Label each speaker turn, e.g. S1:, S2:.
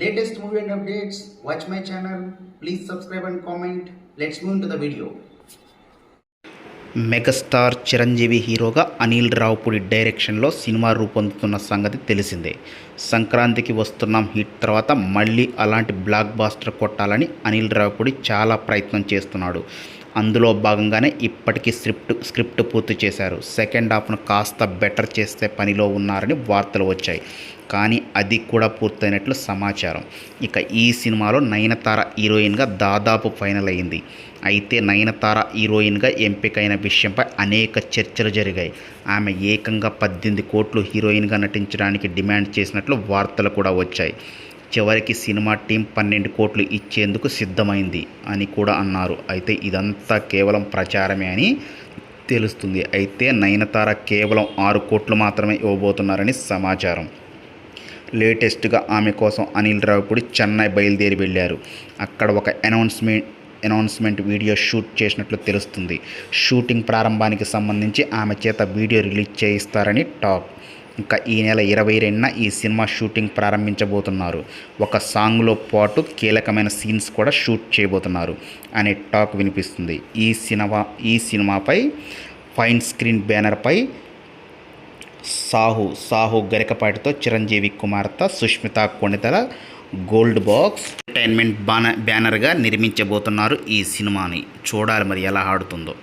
S1: Latest movie and updates watch my channel please subscribe and comment let's move to the video
S2: megastar Chiranjeevi హీరోగా అనిల్ రావుపూడి డైరెక్షన్లో cinema రూపొందుతున్న సంగతి తెలిసిందే. సంక్రాంతికి వస్తున్నాం హిట్ తర్వాత మళ్ళీ అలాంటి బ్లాక్ బాస్టర్ కొట్టాలని అనిల్ రావుపూడి చాలా ప్రయత్నం చేస్తున్నాడు. అందులో భాగంగానే ఇప్పటికీ స్క్రిప్ట్ స్క్రిప్ట్ పూర్తి చేశారు. సెకండ్ హాఫ్ను కాస్త బెటర్ చేస్తే పనిలో ఉన్నారని వార్తలు వచ్చాయి. కానీ అది కూడా పూర్తయినట్లు సమాచారం. ఇక ఈ సినిమాలో నయనతార హీరోయిన్గా దాదాపు ఫైనల్ అయింది. అయితే నయనతార హీరోయిన్గా ఎంపికైన విషయంపై అనేక చర్చలు జరిగాయి. ఆమె ఏకంగా పద్దెనిమిది కోట్లు హీరోయిన్గా నటించడానికి డిమాండ్ చేసినట్లు వార్తలు కూడా వచ్చాయి. చివరికి సినిమా టీం పన్నెండు కోట్లు ఇచ్చేందుకు సిద్ధమైంది అని కూడా అన్నారు. అయితే ఇదంతా కేవలం ప్రచారమే అని తెలుస్తుంది. అయితే నయనతార కేవలం ఆరు కోట్లు మాత్రమే ఇవ్వబోతున్నారని సమాచారం. లేటెస్ట్గా ఆమె కోసం అనిల్ రావుపూడి చెన్నై బయలుదేరి వెళ్ళారు. అక్కడ ఒక అనౌన్స్మెంట్ అనౌన్స్మెంట్ వీడియో షూట్ చేసినట్లు తెలుస్తుంది. షూటింగ్ ప్రారంభానికి సంబంధించి ఆమె చేత వీడియో రిలీజ్ చేయిస్తారని టాక్. ఇంకా ఈ నెల ఇరవై రెండున ఈ సినిమా షూటింగ్ ప్రారంభించబోతున్నారు. ఒక సాంగ్లో పాటు కీలకమైన సీన్స్ కూడా షూట్ చేయబోతున్నారు అనే టాక్ వినిపిస్తుంది. ఈ సినిమా ఈ సినిమాపై ఫైన్ స్క్రీన్ బ్యానర్పై సాహు సాహు గరికపాటితో చిరంజీవి కుమార్తె Sushmita Konidela gold box entertainment బ్యానర్గా నిర్మించబోతున్నారు ఈ సినిమాని. చూడాలి మరి ఎలా ఆడుతుందో.